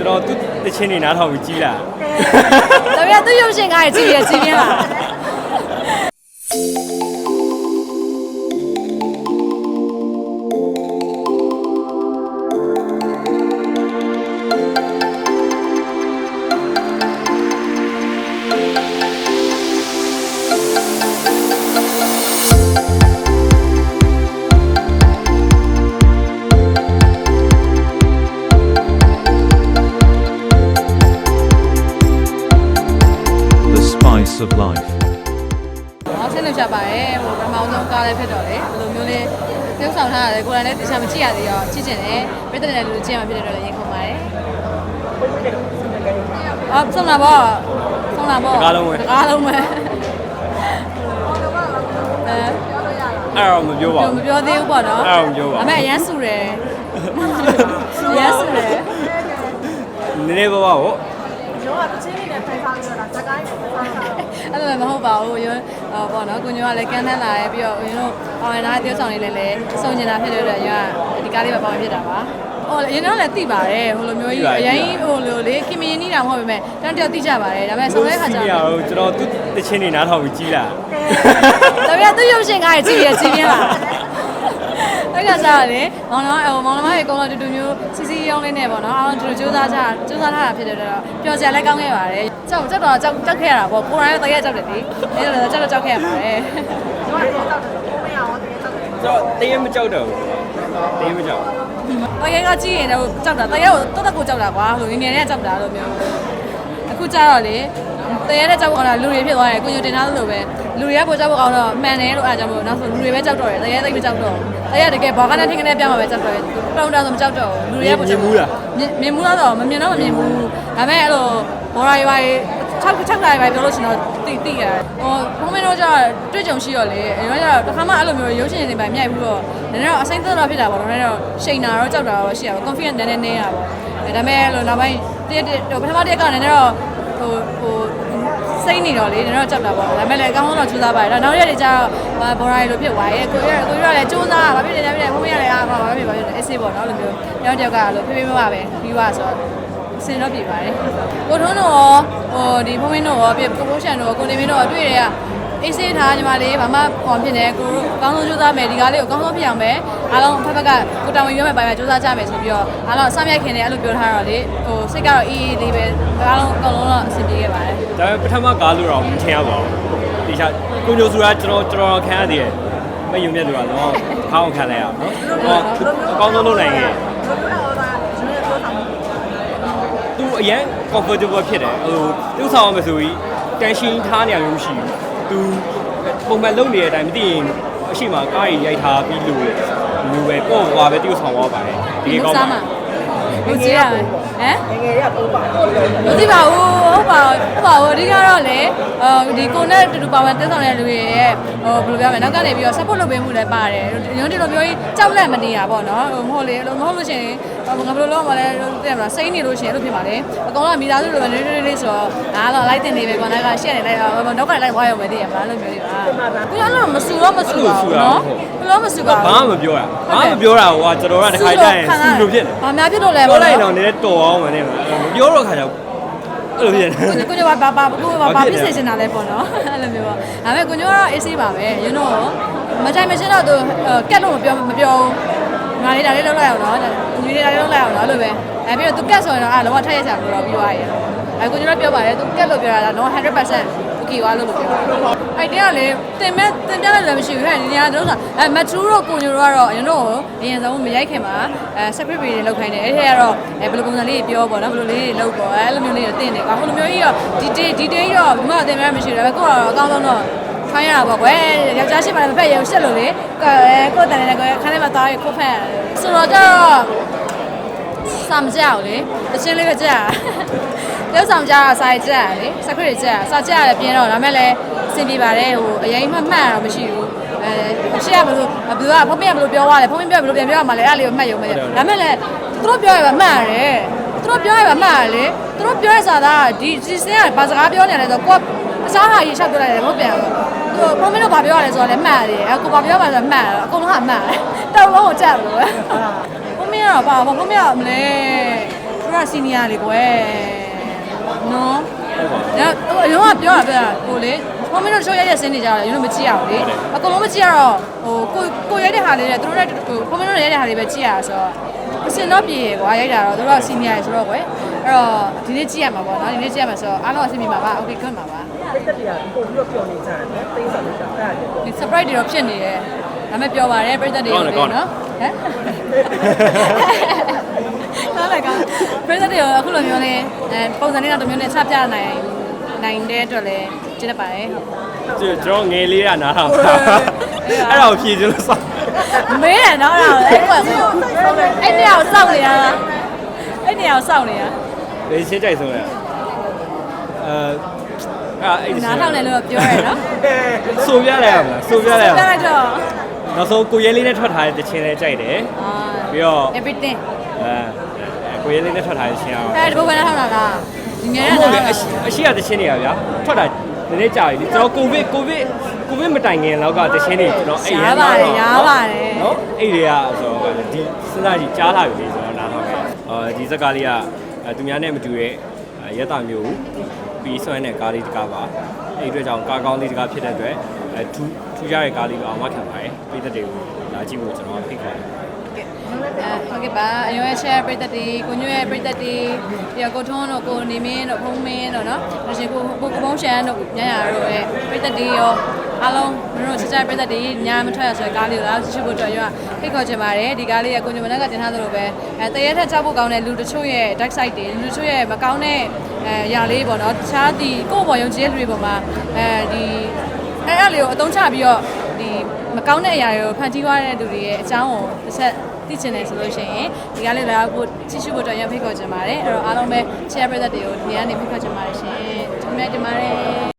ကျွန်တော်သူ့တချင်းနေနားထောင်ပြီးကြီးလာဒါပေမဲ့သူရုပ်ရှင်ကားကြီးကြီးရကြီးပြင်းလာ of life. ဟောဆက်လုပ်ချပါတယ်ဟိုပထမဆုံးကားလည်းဖြစ်တော့လေဘယ်လိုမျိုးလေးပြုတ်ဆောင်ထားရတယ်ကိုယ်တိုင်လည်းတခြားမကြည့်ရသေးတော့ကြည့်ချင်တယ်ပြည်တဲ့လူကြည့်ရမှာဖြစ်တယ်တော့လည်းရင်ခုန်ပါတယ်အော်ဆုံးလာပေါ့ဆုံးလာပေါ့တကားလုံးပဲအဲအဲ့တော့မပြောပါမဘူးပြောသေးဘူးပေါ့နော်အဲ့ဒါမပြောပါဘူးဒါပေမဲ့အရမ်းဆူတယ်အရမ်းဆူတယ်နည်းနည်းပါးပါပေါ့ အဲ့လိုမဟုတ်ပါဘူးရုံဟောပေါ့နော်ကိုညိုကလည်းကန်းတန်းလာရဲပြီးတော့ရုံတို့အောင်ရနာတယောက်ဆောင်လေးလည်းလည်းစုံနေတာဖြစ်တဲ့အတွက်ရုံကဒီကားလေးပဲပေါင်းဖြစ်တာပါဟိုရင်းတော့လည်းသိပါတယ်ဟိုလိုမျိုးကြီးအရင်ဟိုလိုလေကင်မင်းနီးတာမဟုတ်ပေမဲ့တန်းတယောက်သိကြပါတယ်ဒါပေမဲ့ဆုံးတဲ့ခါကျကြီးရတော့တော့ကျွန်တော်သူ့တချင်းနေနားထောင်ပြီးကြီးလာဒါပေမဲ့သူရုပ်ရှင်ကားကြီးကြီးရကြီးပြင်းလာ အဲ့ကစားလေမောင်နှမဟိုမောင်နှမရဲ့အကုန်လုံးတူတူမျိုးစီစီရောင်းလေးနဲ့ပေါ့နော်အားလုံးတူတူစူးစမ်းကြစူးစမ်းထားတာဖြစ်တဲ့တော့ပျော်စရာလည်းကောင်းခဲ့ပါတယ်ကြောက်ကြောက်တော့ကြောက်ကြောက်ခဲ့ရတာပေါ့ကိုရိုင်းလည်းတကယ်ကြောက်တယ်လေအဲ့ဒါတော့ကြောက်တော့ကြောက်ခဲ့ရပါတယ်ကျွန်တော်တရင်မကြောက်တော့ဘူးတရင်မကြောက်။တကယ်ကကြည့်ရင်တော့ကြောက်တာတကယ်ကိုတော်တော်ကိုကြောက်တာကွာ။ဟိုငငယ်နဲ့ကြောက်တာလို့မျိုး။အခုကျတော့လေတကယ်နဲ့ကြောက်အောင်တာလူတွေဖြစ်သွားတယ်ကိုညိုတင်သားလို့ပဲလူတွေကပိုကြောက်ဖို့ကောင်းတော့မှန်တယ်လို့အားကြောင့်မို့နောက်ဆိုလူတွေပဲကြောက်တော့တယ်တကယ်သိမကြောက်တော့တကယ်တကယ်ဘာကနဲ့ထင်ကနေပြောင်းမှာပဲကြောက်တော့တယ်တုံတောင်ဆိုမကြောက်တော့ဘူးလူတွေကပိုကြောက်မြင်မှုလားတော့မမြင်တော့မမြင်ဘူးဒါပေမဲ့အဲ့လိုဘော်ရာရီပါ6 6နာရီပဲပြောလို့ရှင်တော့တိတိရတယ်ဟိုဘုံမင်းတို့ကျတော့တွေ့ကြုံရှိတော့လေအဲတော့ကျတော့တစ်ခါမှအဲ့လိုမျိုးရုပ်ရှင်တွေပဲမြိုက်ဘူးတော့နည်းနည်းတော့အဆိုင်သက်တော့ဖြစ်တာပေါ့နော်နည်းနည်းတော့ရှိန်တာတော့ကြောက်တာတော့ရှိရပါ confidence နည်းနည်းနည်းရပါအဲဒါပေမဲ့လို့နောက်ပိုင်းတရက်ဟိုပထမတရက်ကနည်းနည်းတော့ဟိုဟို စိတ်နေတော့လေနည်းနည်းတော့ကြောက်တာပေါ့ဒါပေမဲ့လည်းအကောင်းဆုံးတော့ကြိုးစားပါတယ်ဒါနောက်ရက်တွေကျတော့ဘော်ရာရီလိုဖြစ်သွားရဲ့ကိုရကိုရလည်းကြိုးစားဘာဖြစ်နေလဲဖြစ်နေဘုံမရလည်းအားပါဘာဖြစ်ဘာဖြစ်အေးဆေးပေါ့နော်လိုမျိုးတယောက်တယောက်ကလို့ဖေးဖေးမပါပဲပြီးသွားဆိုတော့စင်တော့ပြပါတယ်ကိုထုံးတို့ရောဟိုဒီဖုန်းမင်းတို့ရောပြပရိုမိုးရှန်တို့ရောကိုနေမင်းတို့ရောတွေ့ရ အေးစေးထားညီမလေးဘာမှဟောဖြစ်နေကိုတို့အကောင်းဆုံးကြိုးစားမယ်ဒီကားလေးကိုအကောင်းဆုံးဖြစ်အောင်ပဲအားလုံးဖက်ဖက်ကကိုတောင်ဝင်ရွေးမဲ့ပိုင်းမှာကြိုးစားကြမယ်ဆိုပြီးတော့အားလုံးအစမြိုက်ခင်နေအဲ့လိုပြောထားတော့လေဟိုစိတ်ကတော့အေးအေးလေးပဲအားလုံးအကုန်လုံးတော့အဆင်ပြေခဲ့ပါတယ်ဒါပေမဲ့ပထမကားလို့တော့မထင်ရပါဘူးဒီချာကိုညိုဆိုတာကျွန်တော်ကျွန်တော်ခံရသေးတယ်မယုံမြတ်လို့ကတော့ခေါင်းခံလိုက်ရအောင်နော်ဟောအကောင်းဆုံးလုပ်နိုင်ရဲ့သူအရန် comfortable ဖြစ်တယ်ဟိုသူ့ဆောင်အောင်မဆိုပြီးတန်ရှင်းထားနေရမျိုးမရှိဘူး သူပုံမှန်လုပ်နေတဲ့အတိုင်းမသိရင်အရှိမကားကြီးရိုက်ထားပြီးလို့မျိုးပဲပေါ့ကွာပဲသူ့ဆောင်သွားပါတယ်ဒီကောင်းပါ ကိုကြည့်ရမယ်ဟမ်ငငယ်ရပိုးပါမသိပါဘူးဟုတ်ပါဟုတ်ပါဘူးအဓိကတော့လေအဲဒီကိုနဲ့တူတူပါဝင်တက်ဆောင်တဲ့လူတွေရဲ့ဟိုဘယ်လိုပြောမလဲနောက်ကနေပြီးတော့ support လုပ်ပေးမှုလည်းပါတယ်ရုံးဒီလိုပြောကြီးကြောက်လက်မနေတာပေါ့နော်ဟိုမဟုတ်လေမဟုတ်လို့ရှိရင်ငါဘယ်လိုလုပ်မလဲတဲ့မလားစိတ်နေလို့ရှိရင်အဲ့လိုဖြစ်ပါလေအကောင်ကမိသားစုလိုပဲနေနေလေးဆိုတော့ဒါတော့လိုက်တင်နေပဲကွာနောက်ကရှက်နေလိုက်တော့နောက်ကလိုက်ဝါရုံပဲတည်ရမလားလို့မျိုးလေးပါခုနကတော့မဆူတော့မဆူပါဘူးနော် ဘယ်လိုမဆူပါဘူး ဘာမှမပြောရဘာမှမပြောတာဟိုကကျွန်တော်ကတစ်ခါတည်းရင်စူလို့ဖြစ်တယ် ဘာများဖြစ်လို့လဲ ပြောလိုက်တော့နည်းနည်းတော်အောင်မနေမှာမပြောတော့ခါကျအဲ့လိုဖြစ်နေ ကိုကိုညဘာဘာကိုဘာဘာဖြစ်စေချင်တာလဲပေါ့နော်အဲ့လိုမျိုးပေါ့ဒါပေမဲ့ကိုညကတော့အေးဆေးပါပဲယူနိုမကြိုက်မရှင်းတော့သူကက်လို့မပြောမပြောငါလေးဒါလေးလောက်လိုက်အောင်နော်ညီလေးဒါလေးလောက်လိုက်အောင်နော်လို့ပဲအဲပြီးတော့သူကက်ဆိုရင်တော့အဲ့လောကထက်ရချာလို့တော့ပြီးသွားရဲ့အဲကိုညတော့ပြောပါတယ်သူကက်လို့ပြောတာတော့100%โอเคွာလို့လို့ပြော တာအဲ့တရားလေတင်မဲ့တင်ပြလိုက်လည်းမရှိဘူးဟဲ့ဒီနေရာတော့ဆိုအဲမထူးတော့ကိုညတို့ကတော့ယူနိုအရင်ဆုံးမရိုက်ခင်မှာအဲ secretary တွေလောက်ခိုင်းတယ်အဲ့ဒီကတော့အဲဘယ်လိုပုံစံလေးပြောပေါ့နော်ဘယ်လိုလေးတွေလောက်ပေါ့အဲ့လိုမျိုးလေးတွေတင်တယ်ကွာဟိုလိုမျိုးကြီးတော့ဒီ day ဒီ day တော့ဘာမှတင်မဲ့မရှိဘူးဒါပေမဲ့ကိုကတော့အကောင်းဆုံးတော့ခိုင်းရတာပေါ့ကွယ်ယောက်ျားရှိမှလည်းမဖက်ရဘူးရှက်လို့လေအဲကိုတန်တယ်ကွယ်ခန်းထဲမှာသားရခုတ်ဖက်ဆိုတော့ကျတော့စာမကြောက်လေတချင်းလေးပဲကြာကျောက်ဆောင်ကြတာစာရကြလေစက်ခွေကြာစာကြရတယ်ပြင်းတော့ဒါမဲ့လည်း အဆင်ပြေပါတယ်ဟိုအရင်မှမှတ်ရတော့မရှိဘူးအဲရှေ့ကဘယ်လိုဘယ်သူကဖုန်းမရဘယ်လိုပြောသွားလဲဖုန်းမပြဘယ်လိုပြန်ပြောရမှာလဲအဲ့လေးကိုမှတ်ရုံပဲဒါမဲ့လည်းသူတို့ပြောရပါမှတ်ရတယ်သူတို့ပြောရပါမှတ်ရလေသူတို့ပြောရစာသားဒီဒီစင်းကဘာစကားပြောနေလဲဆိုတော့ကိုအစားဟာကြီးရှောက်ပြောလိုက်တယ်မဟုတ်ပြန်ဘူးသူဖုန်းမင်းတို့ဘာပြောရလဲဆိုတော့လည်းမှတ်ရတယ်အဲကိုဘာပြောမှဆိုတော့မှတ်ရတယ်အကုန်လုံးကမှတ်တယ်တောက်လုံးကိုကြက်လို့ပဲဖုန်းမင်းကတော့ဘာဖုန်းမင်းကမလဲကစီနီယာလေကွယ်နော်ဒါဟိုအရင်ကပြောတာပြောတာကိုလေ မမီတို့တို့ရိုက်တဲ့ဆင်းနေကြတော့ရိုးရိုးမကြည့်ရဘူးလေအကုန်လုံးမကြည့်ရတော့ဟိုကိုကိုရိုက်တဲ့ဟာလေးတွေသူတို့ရိုက်ဟိုမမီတို့ရိုက်တဲ့ဟာလေးပဲကြည့်ရတာဆိုတော့အစင်တော့ပြည်ရယ်ကွာရိုက်တာတော့သူတို့ကစီနီယာရယ်ဆိုတော့ကွယ်အဲ့တော့ဒီနေ့ကြည့်ရမှာပေါ့နော်ဒီနေ့ကြည့်ရမှာဆိုတော့အားလုံးအဆင်ပြေပါပါ okay good ပါပါတက်တက်တွေကပို့ပြီးတော့ပျော်နေကြတယ်တိတ်ဆော်လို့ကြတာအဲ့ဒါဒီ surprise တွေတော့ဖြစ်နေတယ်ဒါမဲ့ပြောပါရဲပြည်သက်တွေနော်ဟမ်ကောင်းလားကောင်းပြည်သက်တွေအခုလိုမျိုးနဲ့အဲပုံစံနဲ့တော့မျိုးနဲ့ချပြနိုင်နိုင်တဲ့အတွက်လည်း ကျေးဇူးပါတယ်ဟုတ်ကျွန်တော်ငယ်လေးကနားထောင်ဟုတ်တာကဲ့အဲ့ဒါကိုဖြည့်ချင်လို့စောင့်မေးတယ်နော်အဲ့ဒါအဲ့ကွာအဲ့နေရာကိုစောင့်နေတာလားအဲ့နေရာကိုစောင့်နေတာလေရှင်းကြိုက်ဆုံးရအဲအဲ့အဲ့နားထောင်တယ်လို့ပြောရဲနော်ဆိုပြလိုက်ရမလားဆိုပြလိုက်ရမပြလားလိုက်တော့နောက်ဆုံးကိုရဲလေးနဲ့ထွက်ထားတဲ့တခြင်းလေးကြိုက်တယ်အာပြီးတော့ everything အဲကိုရဲလေးနဲ့ထွက်ထားတဲ့ခြင်းအောင်အဲ့ဒီဘုရားထောင်တာလားဒီငယ်ဟုရတ်တာတယ်အရှိအရှိရတခြင်းတွေကဗျာထွက်တာ နည်းနည်းကြာပြီကျွန်တော်ကိုဗစ်ကိုဗစ်ကိုဗစ်မတိုင်ခင်လောက်ကတခြင်းတွေကျွန်တော်အဲ့ရရားပါတယ်ရားပါတယ်နော်အဲ့တွေကဆိုတော့ဒီစဉ်းစားကြည့်ကြားလာပြီလေဆိုတော့နားထောင်ခဲ့အာဒီဇက်ကားလေးကအဲသူများနဲ့မတူတဲ့ရက်တာမျိုးပြီးဆွဲတဲ့ကားလေးတစ်ကားပါအဲ့ဒီအတွက်ကြောင့်ကားကောင်းလေးတစ်ကားဖြစ်တဲ့အတွက်အဲထူးထူးခြားတဲ့ကားလေးကိုအောင်မခံပါတယ်ပြည်သက်တွေကိုလာကြည့်ဖို့ကျွန်တော်ဖိတ်ခေါ်တယ် အဲဟုတ်ကဲ့ပါအရွယ် share ပြသက်တီကိုညွရဲ့ပြသက်တီပြီးတော့ကိုထွန်းတို့ကိုနေမင်းတို့ဖုံးမင်းတို့နော်ဒါရှင်ကိုကိုကပုံးရှန်တို့ညရတို့ရဲ့ပြသက်တီရောအားလုံးတို့စစပြသက်တီညာမထွက်ရဆိုတဲ့ကားလေးကိုလာရှိဖို့အတွက်ရွာဖိတ်ခေါ်ချင်ပါတယ်ဒီကားလေးကကိုညမနက်ကတင်ထားသလိုပဲအဲတရေထက်ချဖို့ကောင်းတဲ့လူတချို့ရဲ့ dark side တွေလူတချို့ရဲ့မကောင်းတဲ့အဲຢာလေးပေါ့နော်တခြားဒီကိုယ့်ဘော်ယုံကြည်တဲ့လူတွေပေါ်မှာအဲဒီအဲ့အဲ့လေးကိုအသုံးချပြီးတော့ဒီမကောင်းတဲ့အရာတွေကိုဖန်တီးသွားတဲ့လူတွေရဲ့အကြောင်းကိုတစ်ချက် သိချင်တယ်ဆိုလို့ရှိရင်ဒီကားလေးလာဖို့ကြည့်ရှုဖို့တော့ရန်ဖိတ်ခေါ်ချင်ပါတယ်အဲ့တော့အားလုံးပဲ share ပြသက်တွေကိုဒီကနေဖိတ်ခေါ်ချင်ပါတယ်ရှင်ဒီမဲ့တင်ပါတယ်